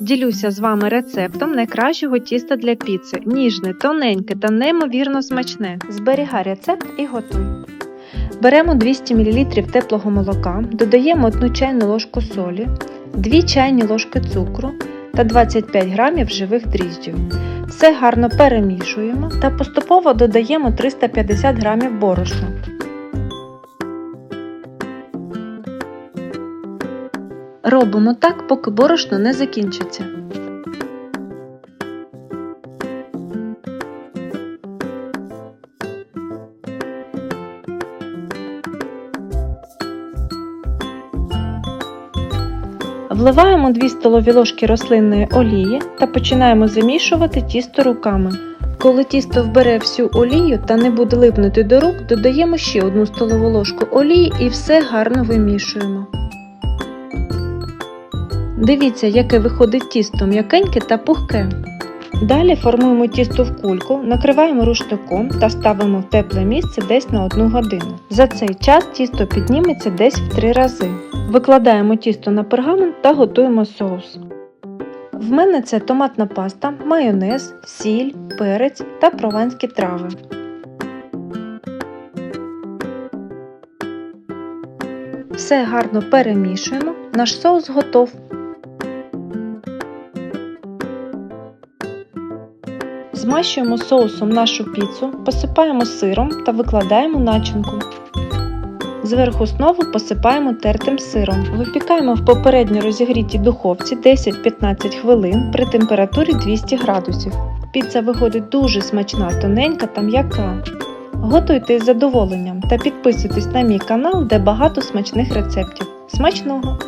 Ділюся з вами рецептом найкращого тіста для піци. Ніжне, тоненьке та неймовірно смачне. Зберігай рецепт і готуй. Беремо 200 мл теплого молока, додаємо 1 чайну ложку солі, 2 чайні ложки цукру та 25 г живих дріжджів. Все гарно перемішуємо та поступово додаємо 350 г борошна. Робимо так, поки борошно не закінчиться. Вливаємо 2 столові ложки рослинної олії та починаємо замішувати тісто руками. Коли тісто вбере всю олію та не буде липнути до рук, додаємо ще 1 столову ложку олії і все гарно вимішуємо. Дивіться, яке виходить тісто м'якеньке та пухке. Далі формуємо тісто в кульку, накриваємо рушником та ставимо в тепле місце десь на 1 годину. За цей час тісто підніметься десь в 3 рази. Викладаємо тісто на пергамент та готуємо соус. В мене це томатна паста, майонез, сіль, перець та прованські трави. Все гарно перемішуємо. Наш соус готов. Змащуємо соусом нашу піцу, посипаємо сиром та викладаємо начинку. Зверху знову посипаємо тертим сиром. Випікаємо в попередньо розігрітій духовці 10-15 хвилин при температурі 200 градусів. Піца виходить дуже смачна, тоненька та м'яка. Готуйте із задоволенням та підписуйтесь на мій канал, де багато смачних рецептів. Смачного!